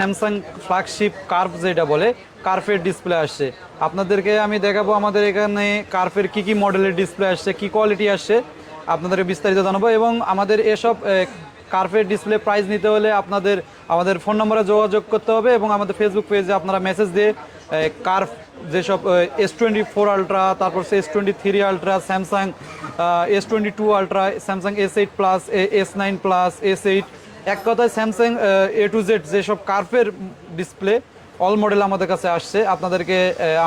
Samsung flagship curve যেটা বলে, কার্ভের ডিসপ্লে আসছে। আপনাদেরকে আমি দেখাবো আমাদের এখানে কার্ভের কি কি মডেলের ডিসপ্লে আসছে, কি কোয়ালিটি আসছে, আপনাদেরকে বিস্তারিত জানাব এবং আমাদের এসব কার্ভের ডিসপ্লে প্রাইস নিতে হলে আপনাদের, আমাদের ফোন নম্বরে যোগাযোগ করতে হবে এবং আমাদের ফেসবুক পেজে আপনারা মেসেজ দিয়ে কার্ভ যেসব এস টোয়েন্টি ফোর আলট্রা তারপর সে S twenty three ultra Samsung S twenty two ultra Samsung S eight plus S nine plus S eight এক কথায় স্যামসাং এ টু জেড যেসব কার্ভের ডিসপ্লে অল মডেল আমাদের কাছে আসছে। আপনাদেরকে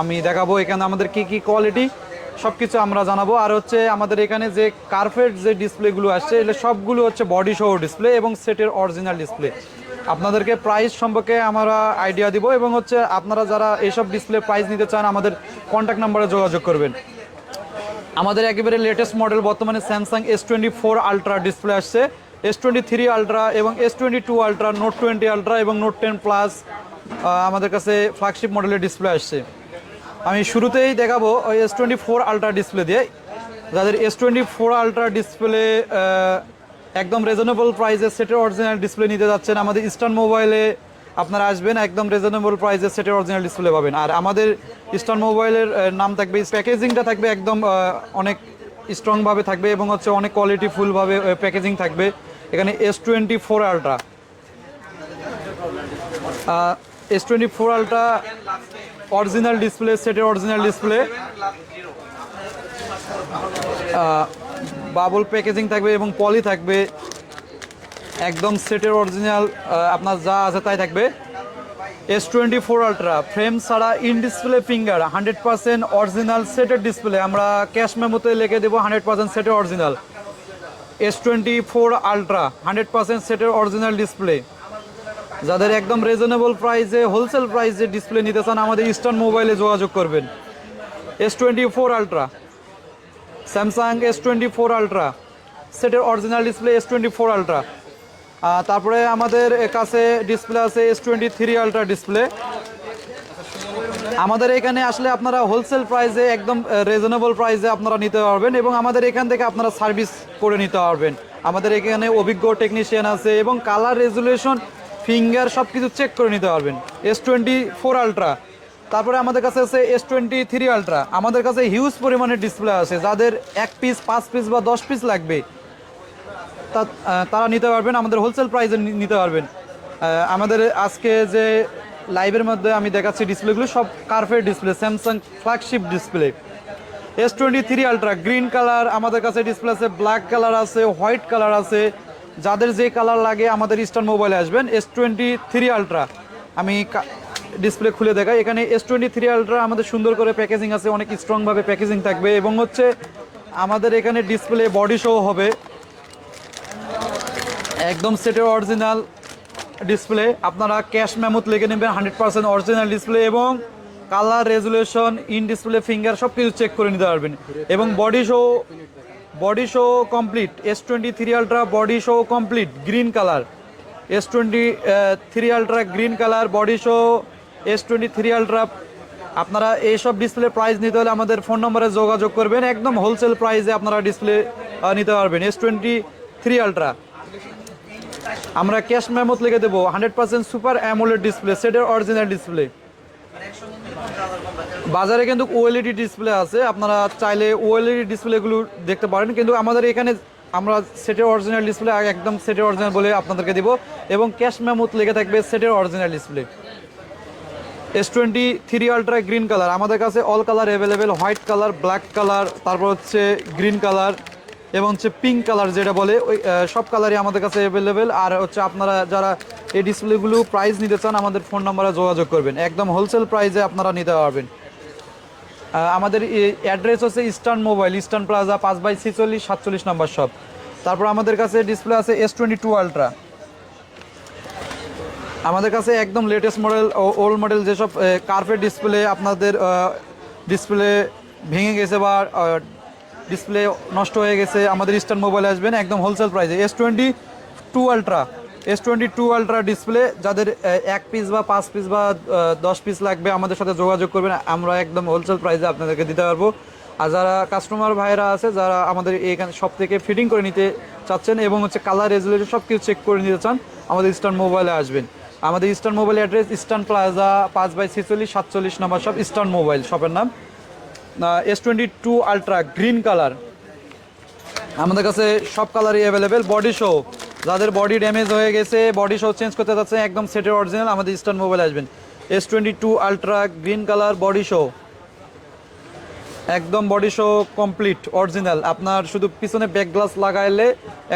আমি দেখাবো এখানে আমাদের কি কি কোয়ালিটি সব কিছু আমরা জানাব। আর হচ্ছে আমাদের এখানে যে কার্ভের যে ডিসপ্লেগুলো আসছে, এগুলো সবগুলো হচ্ছে বডি সহ ডিসপ্লে এবং সেটের অরিজিনাল ডিসপ্লে আপনাদেরকে প্রাইস সম্পর্কে আমরা আইডিয়া দিব এবং হচ্ছে আপনারা যারা এইসব ডিসপ্লে প্রাইস নিতে চান, আমাদের কন্ট্যাক্ট নাম্বারে যোগাযোগ করবেন। আমাদের একেবারে লেটেস্ট মডেল বর্তমানে Samsung S twenty four ultra display আসছে। এস টোয়েন্টি থ্রি আলট্রা এবং S twenty two ultra note twenty ultra এবং নোট টেন প্লাস আমাদের কাছে ফ্ল্যাগশিপ মডেলের ডিসপ্লে আসছে। আমি শুরুতেই দেখাবো ওই S twenty four ultra display দিয়ে। যাদের S twenty four ultra display একদম রিজনেবল প্রাইসে সেটের অরিজিনাল ডিসপ্লে নিতে যাচ্ছেন, আমাদের ইস্টার্ন মোবাইলে আপনারা আসবেন, একদম রিজনেবল প্রাইসে সেটের অরিজিনাল ডিসপ্লে পাবেন। আর আমাদের ইস্টার্ন মোবাইলের নাম থাকবে প্যাকেজিংটা থাকবে একদম অনেক স্ট্রংভাবে থাকবে এবং হচ্ছে অনেক কোয়ালিটিফুলভাবে প্যাকেজিং থাকবে। এখানে S twenty four ultra S twenty four ultra original display সেটের অরিজিনাল ডিসপ্লে বাবল প্যাকেজিং থাকবে এবং পলি থাকবে। একদম সেটের অরিজিনাল আপনার যা আছে তাই থাকবে। S twenty four ultra frame ছাড়া in display finger hundred percent original সেটের ডিসপ্লে আমরা ক্যাশ মেমোতে লিখে দেবো হান্ড্রেড পার্সেন্ট সেটের original S twenty four ultra hundred percent সেটের অরিজিনাল ডিসপ্লে যাদের একদম রিজনেবল প্রাইসে হোলসেল প্রাইসে ডিসপ্লে নিতে চান, আমাদের ইস্টার্ন মোবাইলে যোগাযোগ করবেন। S twenty four ultra Samsung S twenty four ultra সেটের original display S twenty four ultra তারপরে আমাদের কাছে ডিসপ্লে আছে S twenty three ultra display আমাদের এখানে আসলে আপনারা হোলসেল প্রাইসে একদম রিজনেবল প্রাইসে আপনারা নিতে পারবেন এবং আমাদের এখান থেকে আপনারা সার্ভিস করে নিতে পারবেন। আমাদের এখানে অভিজ্ঞ টেকনিশিয়ান আছে এবং কালার রেজুলেশন ফিঙ্গার সব কিছু চেক করে নিতে পারবেন। এস টোয়েন্টি ফোর আলট্রা তারপরে আমাদের কাছে আছে এস টোয়েন্টি থ্রি আলট্রা আমাদের কাছে হিউজ পরিমাণের ডিসপ্লে আছে। যাদের এক পিস পাঁচ পিস বা দশ পিস লাগবে, তা- তারা নিতে পারবেন। আমাদের হোলসেল প্রাইসে নিতে পারবেন। আমাদের আজকে যে লাইভের মধ্যে আমি দেখাচ্ছি ডিসপ্লেগুলো সব কার্ভের display Samsung flagship display S twenty three ultra green colour আমাদের কাছে ডিসপ্লে আছে ব্ল্যাক কালার আছে হোয়াইট কালার আছে। যাদের যে কালার লাগে, আমাদের ইস্টার্ন মোবাইলে আসবেন এস টোয়েন্টি থ্রি আলট্রা আমি ডিসপ্লে খুলে দেখাই। এখানে এস টোয়েন্টি থ্রি আলট্রা আমাদের সুন্দর করে প্যাকেজিং আছে, অনেক স্ট্রংভাবে প্যাকেজিং থাকবে এবং হচ্ছে আমাদের এখানে ডিসপ্লে বডি শো হবে। একদম সেটের অরিজিনাল ডিসপ্লে আপনারা ক্যাশ মেমোত লিখে নেবেন হান্ড্রেড পার্সেন্ট অরিজিনাল ডিসপ্লে এবং colour resolution in display finger সব কিছু চেক করে নিতে পারবেন। এবং body show body show complete S twenty three ultra body show complete green colour S twenty three ultra green colour body show S twenty three ultra আপনারা এইসব display price নিতে হলে আমাদের ফোন নম্বরে যোগাযোগ করবেন। একদম হোলসেল প্রাইসে আপনারা ডিসপ্লে নিতে পারবেন এস টোয়েন্টি থ্রি আলট্রা আমরা ক্যাশ মেমোত লিখে দেবো, hundred percent super AMOLED display, সেটের অরিজিনাল ডিসপ্লে। বাজারে কিন্তু ওএলইডি ডিসপ্লে আছে, আপনারা চাইলে ওএলইডি ডিসপ্লেগুলো দেখতে পারেন, কিন্তু আমাদের এখানে আমরা সেটের অরিজিনাল ডিসপ্লে একদম সেটের অরিজিনাল বলে আপনাদেরকে দিব, এবং ক্যাশ মেমোত লেগে থাকবে সেটের original display. S twenty three ultra green colour আমাদের কাছে all colour available white colour black colour তারপর হচ্ছে গ্রিন কালার এবং হচ্ছে পিঙ্ক কালার যেটা বলে, ওই সব কালারই আমাদের কাছে অ্যাভেলেবেল আর হচ্ছে আপনারা যারা এই ডিসপ্লেগুলো প্রাইস নিতে চান, আমাদের ফোন নাম্বারে যোগাযোগ করবেন। একদম হোলসেল প্রাইসে আপনারা নিতে পারবেন। আমাদের অ্যাড্রেস হচ্ছে ইস্টার্ন মোবাইল ইস্টার্ন প্লাজা পাঁচ বাই ছিচল্লিশ, সাতচল্লিশ নম্বর শপ তারপর আমাদের কাছে ডিসপ্লে আছে এস টোয়েন্টি টু আলট্রা আমাদের কাছে একদম লেটেস্ট মডেল ও ওল্ড মডেল যেসব কার্পেট ডিসপ্লে আপনাদের ডিসপ্লে ভেঙে গেছে বা ডিসপ্লে নষ্ট হয়ে গেছে, আমাদের ইস্টার্ন মোবাইলে আসবেন, একদম হোলসেল প্রাইসে S twenty two ultra S twenty two ultra display যাদের এক পিস বা পাঁচ পিস বা দশ পিস লাগবে, আমাদের সাথে যোগাযোগ করবেন, আমরা একদম হোলসেল প্রাইসে আপনাদেরকে দিতে পারব। আর যারা কাস্টমার ভাইরা আছে, যারা আমাদের এখানে সব থেকে ফিটিং করে নিতে চাচ্ছেন এবং হচ্ছে কালার রেজুলেশন সব কিছু চেক করে নিতে চান, আমাদের ইস্টার্ন মোবাইলে আসবেন। আমাদের Eastern mobile address Eastern plaza পাঁচ বাই ছেচল্লিশ, সাতচল্লিশ নম্বর সব ইস্টার্ন মোবাইল শপের নাম। S twenty two ultra green colour আমাদের কাছে সব কালারই অ্যাভেলেবেল বডি শো যাদের বডি ড্যামেজ হয়ে গেছে বডি শো চেঞ্জ করতে যাচ্ছে, একদম সেটের অরিজিনাল আমাদের ইস্টার্ন মোবাইল আসবেন। S twenty two ultra green colour body show একদম বডি শো কমপ্লিট অরিজিনাল আপনার শুধু পিছনে ব্যাক গ্লাস লাগাইলে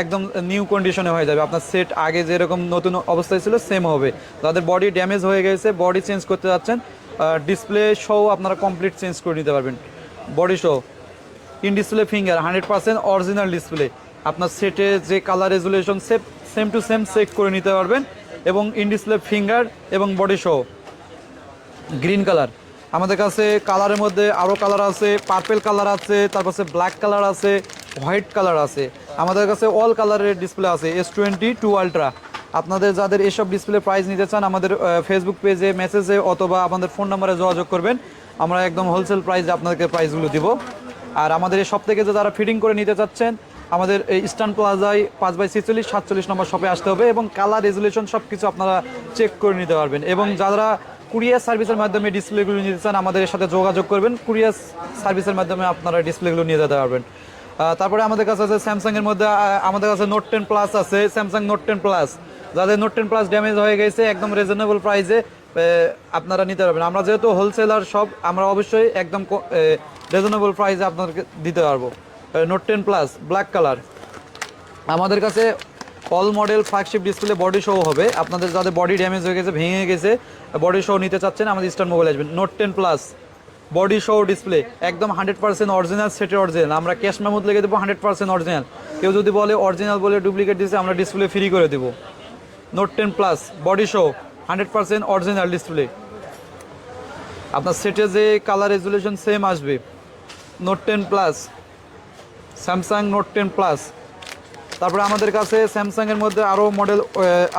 একদম নিউ কন্ডিশনে হয়ে যাবে। আপনার সেট আগে যেরকম নতুন অবস্থায় ছিল সেম হবে। তাদের বডি ড্যামেজ হয়ে গেছে বডি চেঞ্জ করতে যাচ্ছেন ডিসপ্লে শো আপনারা কমপ্লিট চেঞ্জ করে নিতে পারবেন। Body show in display finger hundred percent original display আপনার সেটে যে colour resolution same same to same check করে নিতে পারবেন এবং ইন ডিসপ্লে ফিঙ্গার এবং বডি শো গ্রিন কালার আমাদের কাছে কালারের মধ্যে আরও কালার আছে পার্পেল কালার আছে, তারপর ব্ল্যাক কালার আছে হোয়াইট কালার আছে। আমাদের কাছে অল কালারের ডিসপ্লে আছে এস টোয়েন্টি টু আলট্রা আপনাদের যাদের এসব ডিসপ্লে প্রাইস নিতে চান, আমাদের ফেসবুক পেজে মেসেজে অথবা আমাদের ফোন নাম্বারে যোগাযোগ করবেন। আমরা একদম হোলসেল প্রাইসে আপনাদেরকে প্রাইসগুলো দিব। আর আমাদের এই সব থেকে যে যারা ফিটিং করে নিতে চাচ্ছেন, আমাদের এই ইস্টার্ন প্লাজায় পাঁচ বাই ছেচল্লিশ, সাতচল্লিশ নম্বর শপে আসতে হবে এবং কালার রেজুলেশন সব কিছু আপনারা চেক করে নিতে পারবেন। এবং যারা কুরিয়ার সার্ভিসের মাধ্যমে ডিসপ্লেগুলো নিতে চান, আমাদের সাথে যোগাযোগ করবেন। কুরিয়ার সার্ভিসের মাধ্যমে আপনারা ডিসপ্লেগুলো নিয়ে যেতে পারবেন। তারপরে আমাদের কাছে আছে স্যামসাংয়ের মধ্যে আমাদের কাছে নোট টেন প্লাস আছে। স্যামসাং নোট টেন প্লাস যাদের নোট টেন প্লাস ড্যামেজ হয়ে গেছে, একদম রিজনেবল প্রাইসে আপনারা নিতে পারবেন। আমরা যেহেতু হোলসেলার সব আমরা অবশ্যই একদম রিজনেবল প্রাইসে আপনাদেরকে দিতে পারব। Note ten plus black colour আমাদের কাছে all model flagship display body show হবে। আপনাদের যাদের বডি ড্যামেজ হয়ে গেছে, ভেঙে গেছে বডি শো নিতে চাচ্ছেন, আমাদের ইস্টার্ন মোবাইল আসবেন। Note ten plus body show display একদম হান্ড্রেড পার্সেন্ট অরিজিনাল সেটের অরিজিনাল আমরা ক্যাশ মেমোতে লেগে দেবো হান্ড্রেড পার্সেন্ট অরিজিনাল কেউ যদি বলে অরিজিনাল বলে ডুপ্লিকেট দিচ্ছে আমরা ডিসপ্লে ফ্রি করে দেবো। Note ten plus body show hundred percent original display আপনার সেটে যে কালার রেজুলেশন সেম আসবে। Note ten plus Samsung note ten plus তারপরে আমাদের কাছে স্যামসাংয়ের মধ্যে আরও মডেল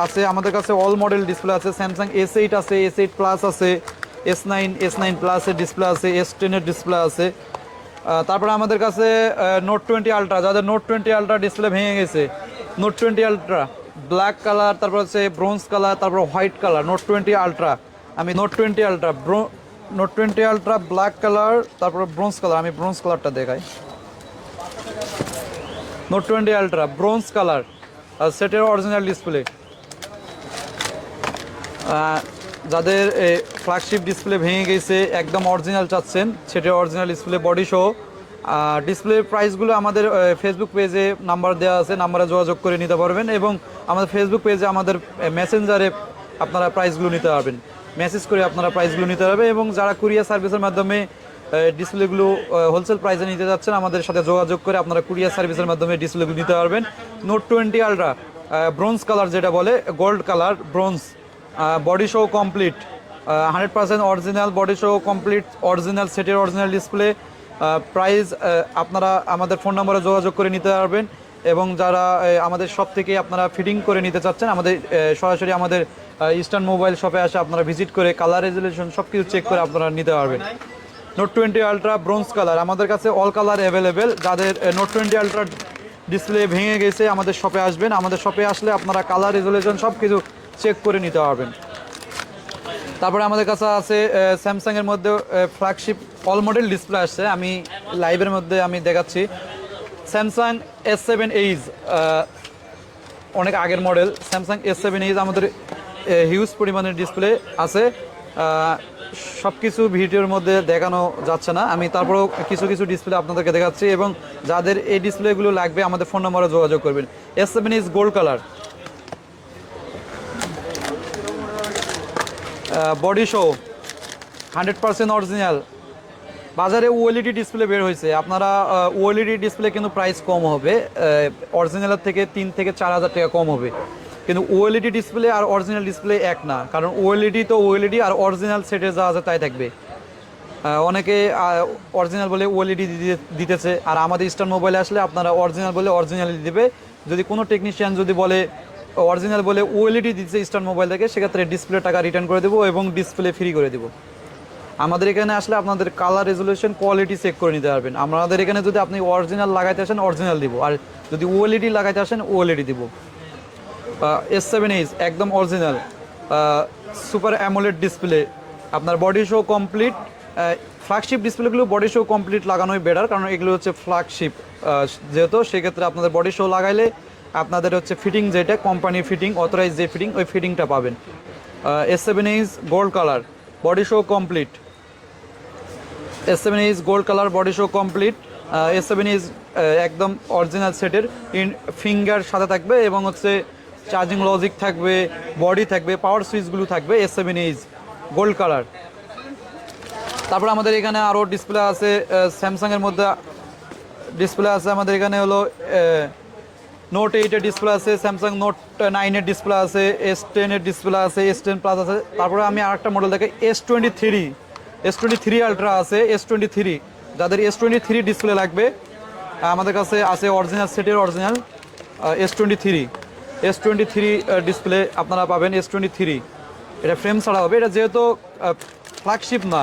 আছে, আমাদের কাছে অল মডেল ডিসপ্লে আছে। স্যামসাং এস এইট আছে এস এইট প্লাস আছে এস নাইন এস নাইন প্লাসের ডিসপ্লে আছে এস টেনের ডিসপ্লে আছে। তারপরে আমাদের কাছে নোট টোয়েন্টি আলট্রা যাদের নোট টোয়েন্টি আলট্রা ডিসপ্লে ভেঙে গেছে note twenty ultra black colour তারপর হচ্ছে ব্রোঞ্জ কালার তারপর white colour note twenty ultra আমি note twenty ultra note twenty ultra black colour তারপর ব্রোঞ্জ কালার আমি ব্রোঞ্জ কালারটা দেখাই। Note twenty ultra bronze colour আর সেটের অরিজিনাল ডিসপ্লে যাদের ফ্ল্যাগশিপ ডিসপ্লে ভেঙে গেছে, একদম অরিজিনাল চাচ্ছেন সেটের original display body show display প্রাইসগুলো আমাদের ফেসবুক পেজে নাম্বার দেওয়া আছে নাম্বারে যোগাযোগ করে নিতে পারবেন এবং আমাদের ফেসবুক পেজে আমাদের মেসেঞ্জারে আপনারা প্রাইসগুলো নিতে পারবেন। মেসেজ করে আপনারা প্রাইসগুলো নিতে পারবেন এবং যারা কুরিয়ার সার্ভিসের মাধ্যমে ডিসপ্লেগুলো হোলসেল প্রাইসে নিতে যাচ্ছেন, আমাদের সাথে যোগাযোগ করে আপনারা কুরিয়ার সার্ভিসের মাধ্যমে ডিসপ্লেগুলো নিতে পারবেন। Note twenty ultra bronze colour যেটা বলে gold colour bronze body show complete hundred percent original body show complete original সেটের অরিজিনাল ডিসপ্লে প্রাইস আপনারা আমাদের ফোন নম্বরে যোগাযোগ করে নিতে পারবেন এবং যারা আমাদের শপ থেকে আপনারা ফিটিং করে নিতে চাচ্ছেন, আমাদের সরাসরি আমাদের ইস্টার্ন মোবাইল শপে আসে, আপনারা ভিজিট করে কালার রেজুলেশন সব কিছু চেক করে আপনারা নিতে পারবেন। Note twenty ultra bronze colour আমাদের কাছে অল কালার অ্যাভেলেবেল যাদের নোট টোয়েন্টি আলট্রা ডিসপ্লে ভেঙে গেছে, আমাদের শপে আসবেন, আমাদের শপে আসলে আপনারা কালার রেজুলেশন সব কিছু চেক করে নিতে পারবেন। তারপরে আমাদের কাছে আছে স্যামসাং এর মধ্যে ফ্ল্যাগশিপ অল মডেল ডিসপ্লে আসছে। আমি লাইভের মধ্যে আমি দেখাচ্ছি। স্যামসাং এস সেভেন এইজ অনেক আগের model Samsung S seven edge আমাদের হিউজ পরিমাণের ডিসপ্লে আছে। সব কিছু ভিডিওর মধ্যে দেখানো যাচ্ছে না। আমি তারপরেও কিছু কিছু ডিসপ্লে আপনাদেরকে দেখাচ্ছি এবং যাদের এই ডিসপ্লেগুলো লাগবে আমাদের ফোন নম্বরে যোগাযোগ করবেন। S seven is gold colour body show hundred percent original বাজারে ওএলইডি ডিসপ্লে বের হয়েছে। আপনারা ওএলইডি ডিসপ্লে কিন্তু প্রাইস কম হবে। অরিজিনালের থেকে তিন থেকে চার হাজার টাকা কম হবে। কিন্তু ওএলইডি ডিসপ্লে আর অরিজিনাল ডিসপ্লে এক না। কারণ ওএলইডি তো ওএলইডি আর অরিজিনাল সেটে যা আছে তাই থাকবে। অনেকে অরিজিনাল বলে ওএলইডি দিতেছে। আর আমাদের ইস্টার্ন মোবাইলে আসলে আপনারা অরিজিনাল বলে অরিজিনাল দিবে। যদি কোনো টেকনিশিয়ান যদি বলে অরিজিনাল বলে ওএলইডি দিচ্ছে ইস্টার্ন মোবাইল থেকে, সেক্ষেত্রে ডিসপ্লে টাকা রিটার্ন করে দেবো এবং ডিসপ্লে ফ্রি করে দেবো। আমাদের এখানে আসলে আপনাদের কালার রেজুলেশন কোয়ালিটি চেক করে নিতে পারবেন। আমাদের এখানে যদি আপনি অরিজিনাল লাগাইতে আসেন অরিজিনাল দিব। আর যদি ওএলইডি লাগাইতে আসেন, ওএলইডি দিব। এস সেভেন এইচ একদম অরিজিনাল সুপার অ্যামোলেড ডিসপ্লে আপনার বডি শো কমপ্লিট ফ্ল্যাগশিপ ডিসপ্লেগুলো বডি শো কমপ্লিট লাগানোই বেটার কারণ এগুলো হচ্ছে ফ্ল্যাগশিপ যেহেতু সেক্ষেত্রে আপনাদের বডি শো লাগাইলে আপনাদের হচ্ছে ফিটিং যেটা কোম্পানি ফিটিং অথরাইজ যে ফিটিং ওই ফিটিংটা পাবেন। S seven edge gold colour body show complete S seven edge gold colour body show complete S seven edge একদম অরিজিনাল সেটের ইন ফিঙ্গার সাথে থাকবে এবং হচ্ছে চার্জিং লজিক থাকবে বডি থাকবে পাওয়ার সুইচগুলো থাকবে S seven edge gold colour তারপর আমাদের এখানে আরও ডিসপ্লে আছে স্যামসাংয়ের মধ্যে ডিসপ্লে আছে, আমাদের এখানে হলো নোট এইটের ডিসপ্লে আছে স্যামসাং নোট নাইনের ডিসপ্লে আছে এস টেনের ডিসপ্লে আছে এস টেন প্লাস আছে। তারপরে আমি আরেকটা মডেল দেখে S twenty three S twenty three ultra আছে এস টোয়েন্টি থ্রি যাদের এস টোয়েন্টি থ্রি ডিসপ্লে লাগবে, আমাদের কাছে আছে অরিজিনাল সেটের original S twenty three S twenty three display আপনারা পাবেন এস টোয়েন্টি থ্রি এটা ফ্রেম ছাড়া হবে, এটা যেহেতু ফ্ল্যাগশিপ না,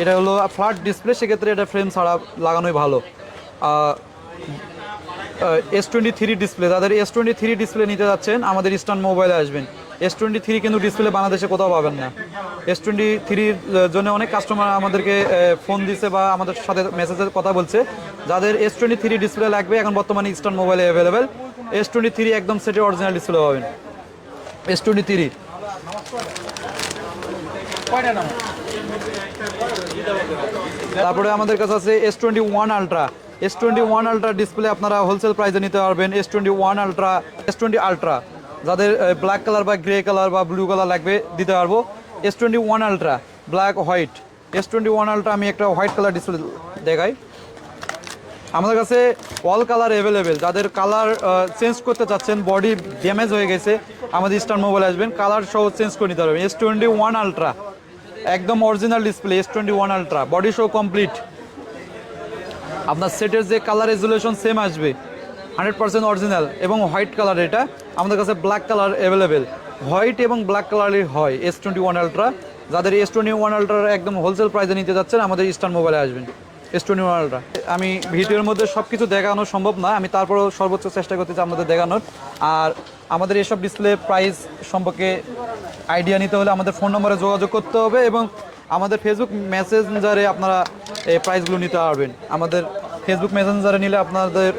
এটা হলো ফ্ল্যাট ডিসপ্লে সেক্ষেত্রে এটা ফ্রেম ছাড়া লাগানোই ভালো। এস টোয়েন্টি থ্রি ডিসপ্লে যাদের এস টোয়েন্টি থ্রি ডিসপ্লে নিতে যাচ্ছেন, আমাদের ইস্টার্ন মোবাইলে আসবেন। এস টোয়েন্টি থ্রি কিন্তু ডিসপ্লে বাংলাদেশে কোথাও পাবেন না। এস টোয়েন্টি থ্রির জন্য অনেক কাস্টমার আমাদেরকে ফোন দিছে বা আমাদের সাথে মেসেজের কথা বলছে। যাদের এস টোয়েন্টি থ্রি ডিসপ্লে লাগবে, এখন বর্তমানে ইস্টার্ন মোবাইলে অ্যাভেলেবেল এস টোয়েন্টি থ্রি একদম সেটের অরিজিনাল ডিসপ্লে পাবেন। এস টোয়েন্টি থ্রি তারপরে আমাদের কাছে আছে S twenty one ultra S twenty one ultra display আপনারা হোলসেল প্রাইসে নিতে পারবেন। S twenty one ultra S twenty ultra যাদের ব্ল্যাক কালার বা গ্রে কালার বা ব্লু কালার লাগবে, দিতে পারব। S twenty one ultra black white S twenty one ultra আমি একটা হোয়াইট কালার ডিসপ্লে দেখাই। আমাদের কাছে অল কালার অ্যাভেলেবেল যাদের কালার চেঞ্জ করতে চাচ্ছেন বডি ড্যামেজ হয়ে গেছে, আমাদের স্টার মোবাইল আসবেন কালার সহ চেঞ্জ করে নিতে পারবেন। এস টোয়েন্টি ওয়ান আলট্রা একদম original display S twenty one ultra body show complete আপনার সেটের যে কালার রেজুলেশন সেম আসবে। হান্ড্রেড পার্সেন্ট অরিজিনাল এবং হোয়াইট কালার এটা। আমাদের কাছে ব্ল্যাক কালার অ্যাভেলেবেল হোয়াইট এবং ব্ল্যাক কালারই হয় এস টোয়েন্টি ওয়ান আলট্রা যাদের এস টোয়েন্টি ওয়ান আলট্রার একদম হোলসেল প্রাইসে নিতে যাচ্ছেন, আমাদের ইস্টার্ন মোবাইলে আসবেন। এস টোয়েন্টি ওয়ান আলট্রা আমি ভিডিওর মধ্যে সব কিছু দেখানো সম্ভব না। আমি তারপরেও সর্বোচ্চ চেষ্টা করতেছি আপনাদের দেখানোর। আর আমাদের এসব ডিসপ্লে প্রাইস সম্পর্কে আইডিয়া নিতে হলে আমাদের ফোন নম্বরে যোগাযোগ করতে হবে এবং আমাদের ফেসবুক মেসেঞ্জারে আপনারা এই প্রাইসগুলো নিতে পারবেন। আমাদের ফেসবুক মেসেঞ্জারে নিলে আপনাদের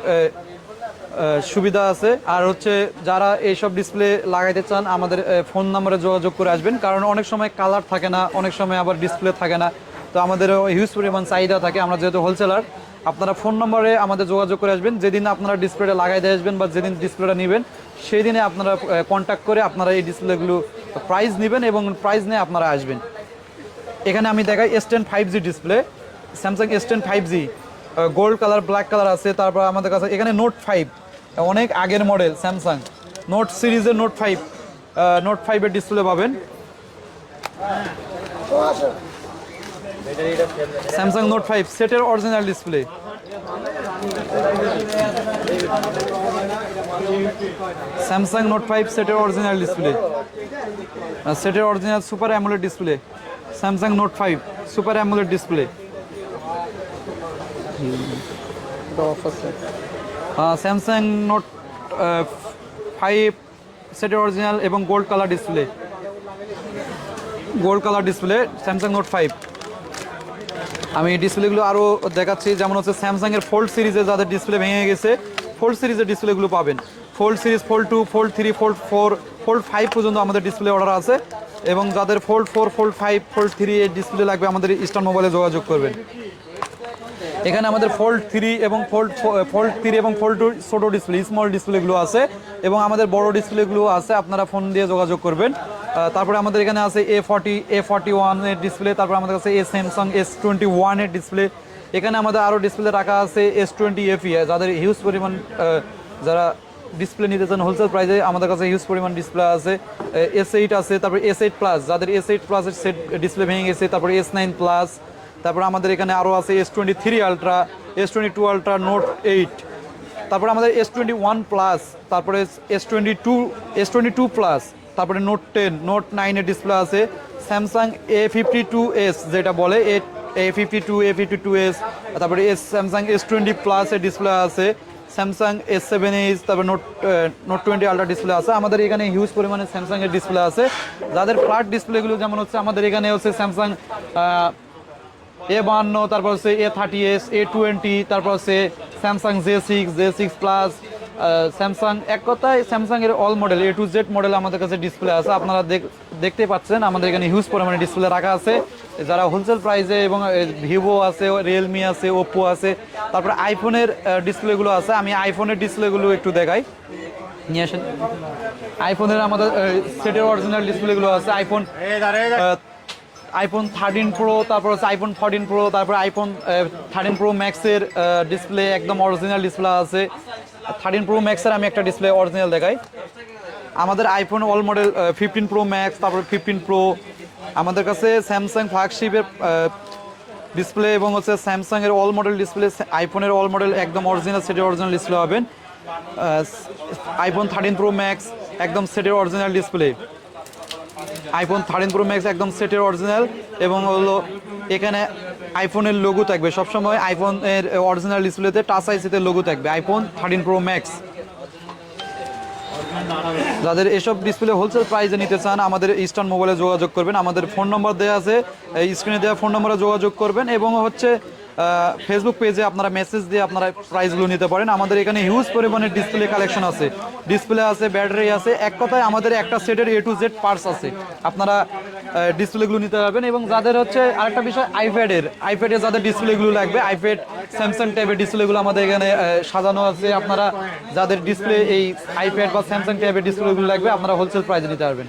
সুবিধা আছে। আর হচ্ছে যারা এইসব ডিসপ্লে লাগাইতে চান, আমাদের ফোন নাম্বারে যোগাযোগ করে আসবেন। কারণ অনেক সময় কালার থাকে না, অনেক সময় আবার ডিসপ্লে থাকে না। তো আমাদের হিউজ পরিমাণ চাহিদা থাকে, আমরা যেহেতু হোলসেলার আপনারা ফোন নম্বরে আমাদের যোগাযোগ করে আসবেন। যেদিন আপনারা ডিসপ্লেটা লাগাই দিয়ে আসবেন বা যেদিন ডিসপ্লেটা নেবেন, সেই দিনে আপনারা কন্ট্যাক্ট করে আপনারা এই ডিসপ্লেগুলো প্রাইস নেবেন এবং প্রাইস নিয়ে আপনারা আসবেন। এখানে আমি দেখাই S ten five G display Samsung S ten five G gold colour black colour আছে। তারপর আমাদের কাছে এখানে নোট ফাইভ অনেক আগের মডেল স্যামসাং নোট সিরিজের নোট ফাইভ নোট ফাইভের ডিসপ্লে পাবেন। স্যামসাং নোট ফাইভ সেটের original display Samsung note five সেটের অরিজিনাল ডিসপ্লে সেটের original super AMOLED display Samsung note five super AMOLED display Samsung note five সেটের original এবং gold colour display gold colour display Samsung note five আমি ডিসপ্লেগুলো আরও দেখাচ্ছি যেমন হচ্ছে স্যামসাংয়ের ফোল্ড সিরিজে যাদের ডিসপ্লে ভেঙে গেছে ফোল্ড সিরিজের ডিসপ্লেগুলো পাবেন। Fold series fold two fold three fold four fold five পর্যন্ত আমাদের ডিসপ্লে অর্ডার আছে। এবং যাদের fold four fold five fold three এর ডিসপ্লে লাগবে, আমাদের ইস্টার্ন মোবাইলে যোগাযোগ করবেন। এখানে আমাদের ফোল্ড থ্রি এবং ফোল্ড ফোল্ড থ্রি এবং ফোল্ড টু ছোটো ডিসপ্লে স্মল ডিসপ্লেগুলো আছে। এবং আমাদের বড় ডিসপ্লেগুলো আছে, আপনারা ফোন দিয়ে যোগাযোগ করবেন। তারপরে আমাদের এখানে আছে এ ফর্টি এ ফর্টি ওয়ানের ডিসপ্লে তারপর আমাদের কাছে এ স্যামসাং এস টোয়েন্টি ওয়ানের ডিসপ্লে এখানে আমাদের আরও ডিসপ্লে রাখা আছে এস টোয়েন্টি এফি যাদের হিউজ পরিমাণ যারা ডিসপ্লে নিতে চান হোলসেল প্রাইসে আমাদের কাছে হিউজ পরিমাণ ডিসপ্লে আছে। এস এইট আছে, তারপর এস এইট প্লাস যাদের এস এইট প্লাসের সেট ডিসপ্লে ভেঙে গেছে, তারপর এস নাইন প্লাস তারপর আমাদের এখানে আরও আছে S twenty three ultra S twenty two ultra note eight তারপরে আমাদের এস টোয়েন্টি ওয়ান প্লাস তারপরে S twenty two S twenty two plus তারপরে নোট টেন নোট নাইনের ডিসপ্লে আছে। Samsung A fifty two S যেটা বলে A fifty two A fifty two S তারপরে S Samsung S twenty প্লাসের display আছে। Samsung S seven H তারপর note note twenty ultra display আছে। আমাদের এখানে হিউজ পরিমাণে স্যামসাং এর ডিসপ্লে আছে। যাদের ফ্ল্যাট ডিসপ্লেগুলো যেমন হচ্ছে, আমাদের এখানে হচ্ছে স্যামসাং এ বাহান্ন, তারপর হচ্ছে A thirty S A twenty তারপর হচ্ছে Samsung J six J six plus Samsung এক কথায় স্যামসাং এর all model A to Z model আমাদের কাছে ডিসপ্লে আছে। আপনারা দেখ- দেখতে পাচ্ছেন, আমাদের এখানে হিউজ পরিমাণে ডিসপ্লে রাখা আছে। যারা হোলসেল প্রাইসে এবং ভিভো আছে রিয়েলমি আছে ওপ্পো আছে তারপরে আইফোনের ডিসপ্লেগুলো আছে আমি আইফোনের ডিসপ্লেগুলো একটু দেখাই। নিয়ে আসেন। আইফোনের আমাদের সেটের অরিজিনাল ডিসপ্লেগুলো আছে আইফোন আইফোন থার্টিন প্রো তারপর হচ্ছে আইফোন ফোরটিন প্রো তারপর আইফোন থার্টিন প্রো ম্যাক্সের ডিসপ্লে একদম অরিজিনাল ডিসপ্লে আছে। থার্টিন প্রো ম্যাক্সের আমি একটা ডিসপ্লে অরিজিনাল দেখাই। আমাদের iPhone all model fifteen pro max তারপর ফিফটিন প্রো আমাদের কাছে স্যামসাং ফ্ল্যাগশিপের ডিসপ্লে এবং হচ্ছে স্যামসাং এর অল মডেল ডিসপ্লে আইফোনের অল মডেল একদম অরিজিনাল সেটের অরিজিনাল ডিসপ্লে হবেন আইফোন থার্টিন প্রো ম্যাক্স একদম সেটের original display iPhone thirteen pro max একদম সেটের অরিজিনাল এবং হলো এখানে আইফোনের লোগো থাকবে। সবসময় আইফোনের অরিজিনাল ডিসপ্লেতে টাচ আইসিতে লোগো থাকবে। আইফোন থার্টিন প্রো ম্যাক্স যাদের এসব ডিসপ্লে হোলসেল প্রাইসে নিতে চান, আমাদের ইস্টার্ন মোবাইলে যোগাযোগ করবেন। আমাদের ফোন নম্বর দেওয়া আছে স্ক্রিনে দেওয়া ফোন নম্বরে যোগাযোগ করবেন এবং হচ্ছে ফেসবুক পেজে আপনারা মেসেজ দিয়ে আপনারা প্রাইসগুলো নিতে পারেন। আমাদের এখানে হিউজ পরিমাণের ডিসপ্লে কালেকশন আছে। ডিসপ্লে আছে ব্যাটারি আছে। এক কথায় আমাদের একটা সেটের এ টু জেড পার্টস আছে। আপনারা ডিসপ্লেগুলো নিতে পারবেন এবং যাদের হচ্ছে আরেকটা বিষয় আইপ্যাডের আইপ্যাডের যাদের ডিসপ্লেগুলো লাগবে আইপ্যাড স্যামসাং টাইপের ডিসপ্লেগুলো আমাদের এখানে সাজানো আছে। আপনারা যাদের ডিসপ্লে এই আইপ্যাড বা স্যামসাং টাইপের ডিসপ্লেগুলো লাগবে, আপনারা হোলসেল প্রাইসে নিতে পারবেন।